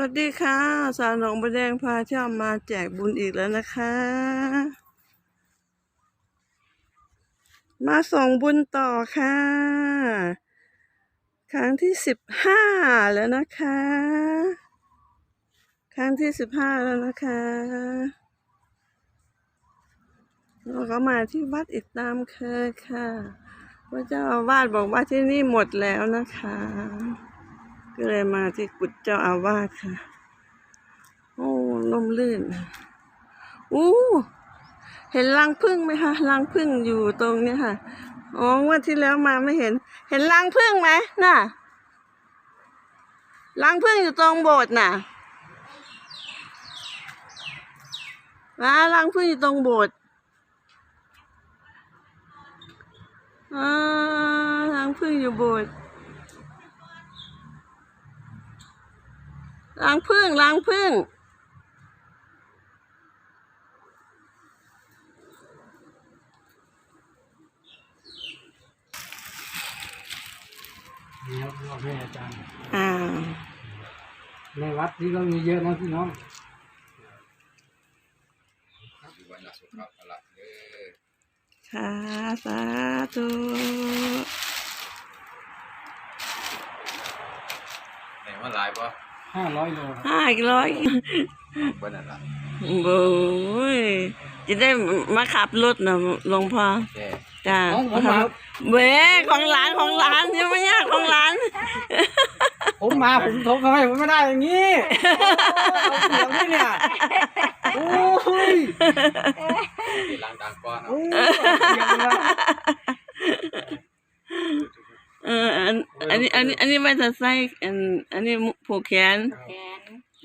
วัสดีค่ะ สาวหนองบัวแดงพาเที่ยวมาแจกบุญอีกแล้วนะคะ มาส่งบุญต่อค่ะ ครั้งที่สิบห้าแล้วนะคะ ครั้งที่สิบห้าแล้วนะคะเราก็มาที่วัดอีกตามเคยค่ะ พระเจ้าอาวาสบอกว่าที่นี่หมดแล้วนะคะ ก็เลยมาที่กุฏเจ้าอาวาสค่ะ โอ้ลมลื่นอู้เห็นรังผึ้งไหมคะรังผึ้งอยู่ตรงเนี้ค่ะอ๋อวันที่แล้วมาไม่เห็น เห็นรังผึ้งไหมน่ะรังผึ้งอยู่ตรงโบสถ์น่ะอ่ารังผึ้งอยู่ตรงโบสถ์อ่ารังผึ้งอยู่โบสถ์ ล้างพึ่งล้างพึ่งนี่ครับพ่อแม่อาจารย์อ่าในวัดที่ก็มีเยอะนะพี่น้องอยู่วันละสุขภาพพละเด้อค่ะสาธุไหนว่าหลายป่ะ ห้าร้อยโลครับห้าอีกร้อยเบิ้นั่นล่ะโอ้ยจะได้มาขับรถนะหลวงพ่อแค่จ้าน้องผมมาเว้ของหลานของหลานยังไม่ยากของหลาน ผมมาผมทบทำไมผมไม่ได้อย่างนี้เอาเสียงนี่เนี่ยโอ้ยที่ล้างดังก้อนเอาโอ้ยเอาเสียงเลย เอออันอันนี้อันนี้อันนี้ไม่จะใส่อันอันนี้ผูกแขนแขน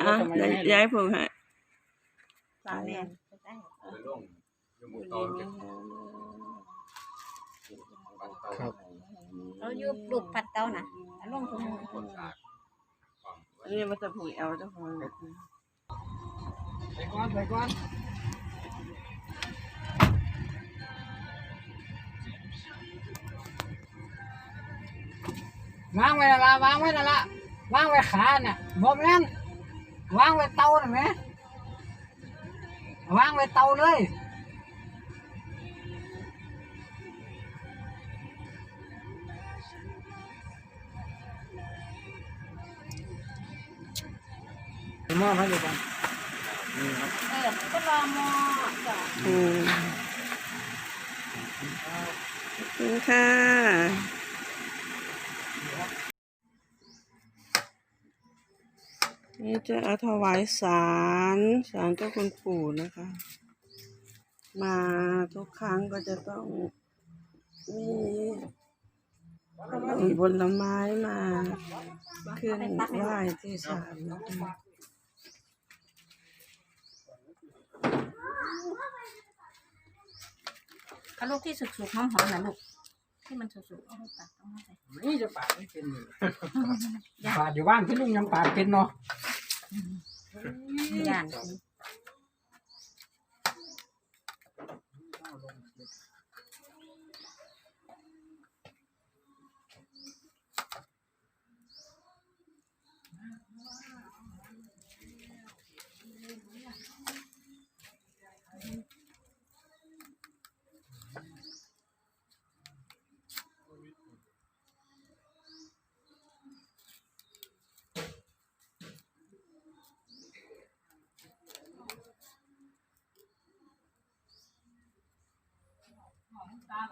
อะทำไมไม่ให้ย้ายผูกให้สามแม่นได้ไปลงยมุเตาเก็บปันเตาครับเราอยู่ลูกปัดเต้าน่ะเอาลงทุนคนสาดความอันนี้มันจะผูกเอวเจ้าของเลยไปก่อนไปก่อน วางไว้ละละวางไว้ละละวางไว้ขาน่ะบ่แม่นวางไว้เตาน่ะแหมวางไว้เตาเลยมอบให้เลยกันนี่ครับเออก็รอมอจ้ะอืมขอบคุณค่ะ จะเอาถวายสารสารเจ้าคุณปู่นะคะ มาทุกครั้งก็จะต้องมีผลไม้มาขึ้นไหว้ที่ศาลนะคะเอาลูกที่สุกๆหอมๆนะลูกที่มันสุกๆเอาไปตัดต้องมาใส่ นี่จะปาดไม่เป็นเลยปาดอยู่บ้านพี่ลุงยังปาดเป็นเนาะ ย่าน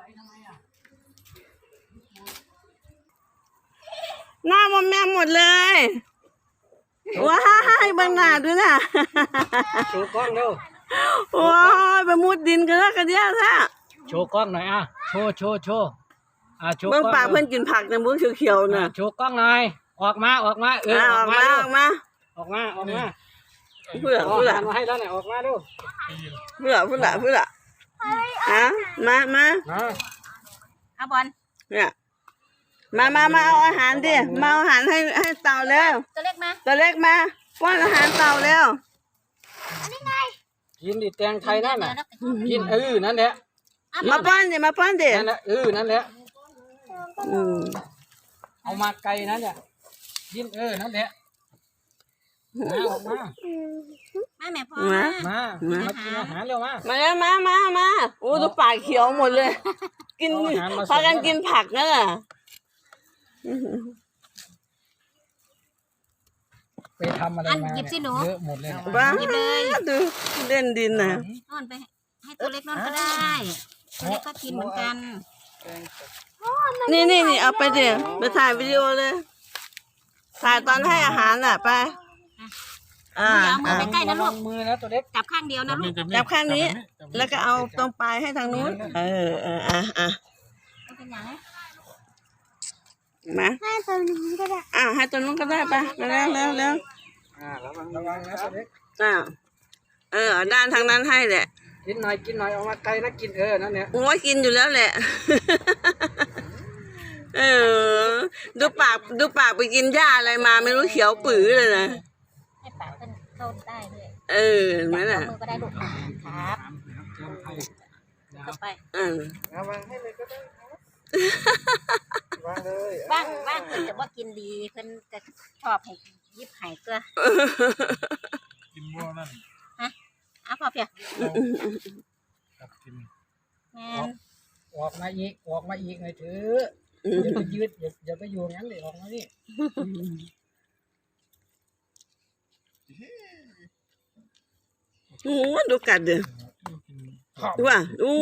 สิหน้ามันแม่หมดเลย ว้ายเบางหน้าด้วยนะโชว์กล้องเร็วว้ายไปมุดดินกันแล้วกันเดียวท่าโชว์กล้องหน่อยอะโชว์โชว์โชว์อะโชว์กล้เบิ่องงปากเพื่อนกินผักนะบุ้งเขียวๆอะน่ะโชว์กล้องหน่อยออกมาออกมาเอออะออกมาออกมาออกมาออกมาเพื่อออกเพื่อมาให้แล้วเนี่ยออกมาดู เพื่อเพื่อเพื่อ ฮะมามามาเอาบอลเนี่ยมามามาเอาอาหารดิมาเอาอาหารให้ให้เต่าแล้วตัวเล็กมาตัวเล็กมาป้อนอาหารเต่าแล้วกินดิแตงไทยนั่นน่ะกินเออนั่นแหละมาป้อนดิมาป้อนดินั่นแหละเออนั่นแหละอืมเอามาไกลนั่นเนี่ยกินเออนั่นแหละมาออกมา มาแม่พ่อมา มา มา มากินอาหารเร็วมา มาแล้วมามามาโอ้ดูปากเขียวหมดเลย กินเอาอาหารมาส่ง พากันกินผักนั่นแหละไปทำอะไรมาเนี่ยเยอะหมดเลยนะบ้าหยิบเลยดูเล่นดินนะนอนไปให้ตัวเล็กนอนก็ได้ตัวเล็กก็กินเหมือนกันนี่นี่นี่เอาไปเดี๋ยวไปถ่ายวิดีโอเลย ถ่ายตอนให้อาหารน่ะไป อ่าอย่าเอามืออ่าไปใกล้นะลูกมือนะตัวเล็กจับข้างเดียวนะลูกจับข้างนี้ แล้วก็เอาตรงปลายให้ทางนู้น เออเอออะอะไม่เป็นอย่างมาให้ตัวนี้ก็ได้อ่าให้ตัวนู้นก็ได้ไปไปแล้วแล้วแล้วอ่าระวังระวังนะตัวเล็กอ่าเออเอาด้านทางนั้นให้แหละกินหน่อยกินหน่อยออกมาไกลนะกินเออนั่นเนี่ยโอ้ยกินอยู่แล้วแหละเออ ดูปากดูปากไปกินหญ้าอะไรมาไม่รู้เขียวปื้อเลยนะ ให้ปากเป็นเข้าได้ด้วยเออเห็นไหมจัน่ะบมือก็ได้ลูกครับเข้าไปอ่าระวังให้เลยก็ได้วางเลยบ้างบ้างเพิ่นจะว่ากินดีเพิ่นจะชอบให้ยิบให้ตัวกินวัวนั่นเอาพอเพียกับกินแม่นออกมาอีกออกมาอีกหน่อยเถอะอย่าไปยืดอย่าอย่าไปอยู่งั้นเลยออกมานี่ โอ้ดูกัดเด้อดูว่าโอ้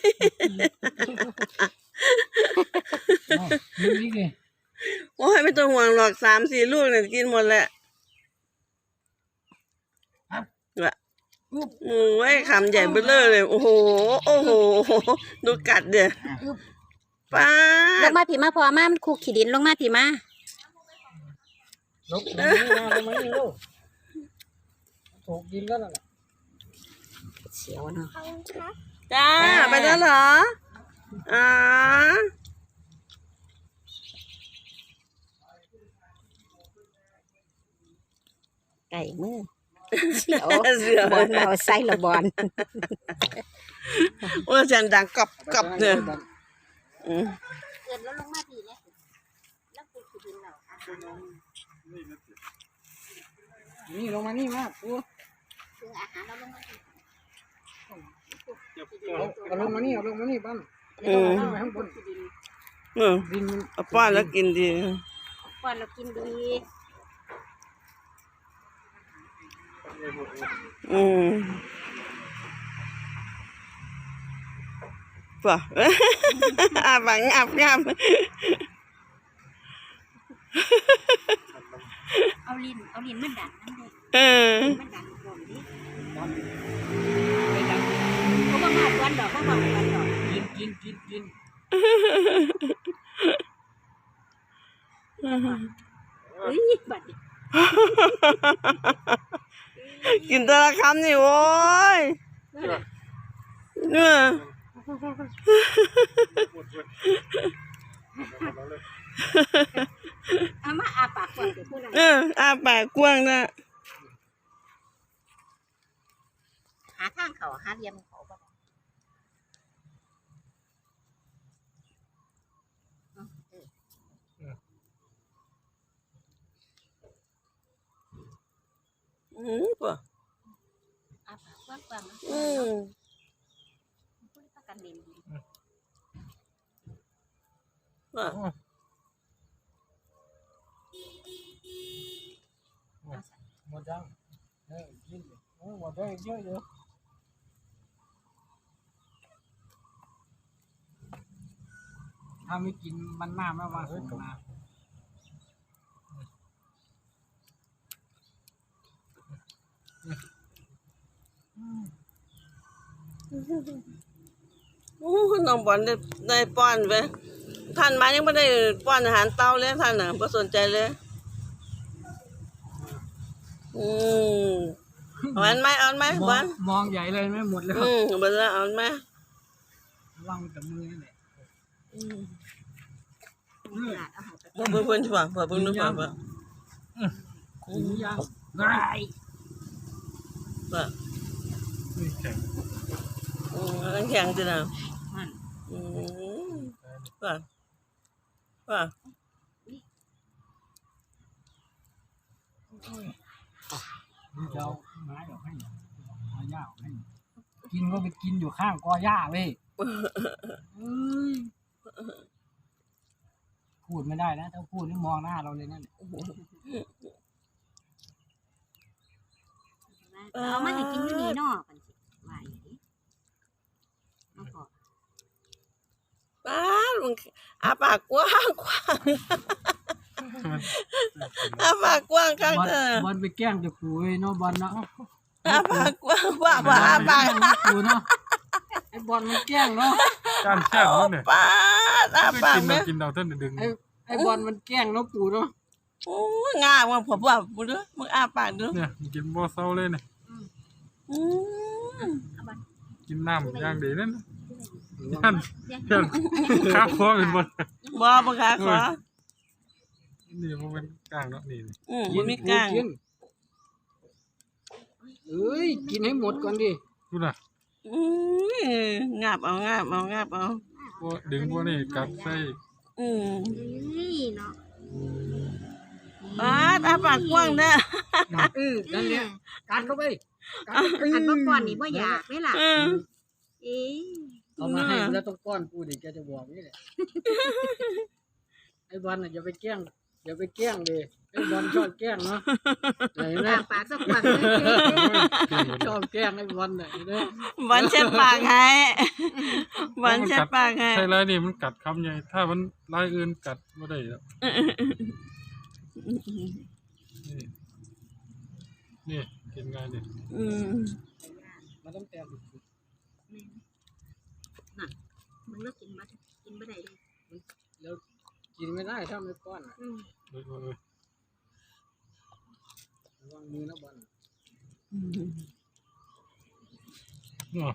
ยนี่นี่ไงโอ้ยไม่ต้องห่วงหรอกสามสี่ลูกเนี่ยกินหมดแหละว่ะโอ้ยคำใหญ่เบ้อเร่อเลย โอ้โห โอ้โห ดูกัดเด้อป้าลดงมาผีมาพอมามันคุกขี้ดินลงมาผีมาลกลงมานี่มาลงมานี่ลูก ถูกดินแล้วน่ะเสียวเนาะจ้าไปแล้วเหรออ่าไก่มือเสียวเสือบอลเราใส่ละบอลโอ้ยจันดังกรอบกรอบเนี่ยอืมเกิดแล้วลงมาผีเนี่ยแล้วคุกขี้ดินเราอะนี่ลงมานี่มาปูคื ออาหารเราลงมาผีเอาเอาลงมานี่เอาลงมานี่บ้านอืมเอาไปข้างบนเออดินมันเอาป้อนแล้วกินดี ก่อนเรากินดีอืมป่ะ อาบังอาบงาม เอาลิ้นเอาลิ้นมันดันนั่นเลยเออ มันดัน ก่อนดิไปดังเขาบอกมาดวนดอกเขาบอกมาดวนดอกกินกินกินกินเฮ้ยบัดกินแต่ละคำนี่โว้ยเนี่ยอามาอาปากก่อนเดี๋ยวพูดอะไรเอออาปากกว้างนะ หาทางเขาหาเรียมเขาบ่ได้อืมป่ะอาปากกว้างๆนะอืมพูดประกันดินป่ะหมดยังเออกินโอ้หมดได้เยอะอยู่ ถ้าไม่กินมันหน้าไม่ว่าส่งมาโอ้น้องบอลได้ได้ป้อนไปท่านมายังไม่ได้ป้อนอาหารเต้าเลยท่านน่ะไม่สนใจเลย อืมเอาอันไหมเอาอันไหมบอลมองใหญ่เลยไม่หมดแล้วอืมบอลละเอาอันไหมวางกับมือนี่แหละอืม ขนาดเอาหาไปเพื่อนเพื่อนใช่ป่ะเพื่อนเพื่อนนึกป่ะป่ะกินยังได้ป่ะอืมอันแข็งจังนะมันอืมป่ะป่ะมึงจะเอาไม้ออกให้หน่อยเอาหญ้าออกให้หน่อยกินก็ไปกินอยู่ข้างกอหญ้าเว้ยเอ้ย พูดไม่ได้นะ ถ้าพูดนี่มองหน้าเราเลยนั่นเอามาให้กินอยู่นี่เนาะกันสิว่าอย่างนี้เอาพอป้าดมึงอาปากกว้างกว้างอาปากกว้างข้างบอลเธอบอลไปแกล้งจะปูเว้ยเนาะบอลเนาะอาปากกว้างว่าว่าอาปากปูเนาะไอ้ บอลมันแกล้งเนาะการแช่โอ้มันเนี่ยป้าดอาไม่ปากกินแม่เรากินเราท่านดึงไอ้ไอ้บอลมันแกล้งเนาะปูเนาะโอ้ยงามว่ะผมว่ามึงดูมึงอาปากดูเนี่ยมันกินบ่เศร้าเลยเนี่ยอืมกินน้ำอย่างดีนั่นยันยันข้าวคอเป็นบนบ่บ่ค่ะขอนี่มันเป็นกลางเนาะนี่นี่อืมมันมีกลางกินเอ้ยกินให้หมดก่อนดิดูน่ะ อืมงาบเอางาบเอางาบเอา บ่ดึงบ่นี่กัดใส่อืมนี่เนาะป้าดอาปากกว้างเด้อเออนั่นเนี่ยการเข้าไปกัดอันเมื่อก่อนนี่บ่อยากไหมล่ะอืมเอ๊ะเอามาให้แล้วต้องป้อนปูดิแกจะบอกนี่แหละไอ้บอลน่ะอย่าไปแกล้งอย่าไปแกล้งเลย ไอ้บอลชอบแกล้งเนาะไหนนะปากปากสักปากเลยชอบแกล้งไอ้บอลน่ะเห็นไหมบอลเช็ดปากให้บอลเช็ดปากให้ใช่ลายนี่มันกัดคำใหญ่ถ้ามันลายอื่นกัดบ่ได้แล้วนี่นี่กินง่ายนี่อืมมันต้องแต้มมึงเลิกกินมากินบ่ได้เลยแล้วกินไม่ได้ถ้าไม่ป้อนน่ะอืมเอ้ยเอ้ยเอ้ยระวังมือนะบอลอ้อ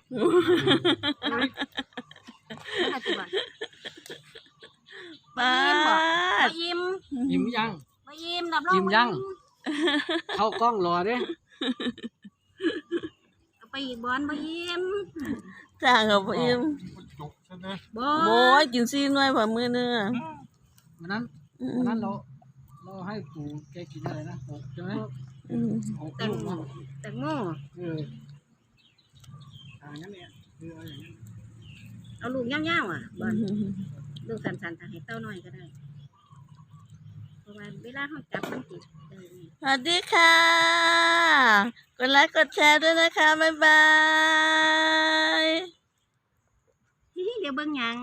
ปัจจุบันป้าบ่ดยิ้มยิ้มยังบ่ยิ้มรับรองยิ้มยัง เข้ากล้องรอเด้เอาไปอีกบอลบ่ยิ้มจ้างเอาไปอิ่มมันจุกซะนะบ่โอ้ยกินซีนไว้ผ่ามือเนื้อวันนั้นอืมวันนั้นเราเราให้ปู่แกกินอะไรนะหก ใช่ไหมอืมหกลูกเนาะแตงโมเอออ่างั้นเนี่ยคือเอาอย่างนั้นเอาลูกยาวๆอะบอลลูกสันๆถ้าให้เต้าน้อยก็ได้เพราะว่าเวลาเขาจับมันติดเออนี่สวัสดีค่ะ กดไลค์กดแชร์ด้วยนะคะ บ๊ายบาย เดี๋ยวเบิ่งหยัง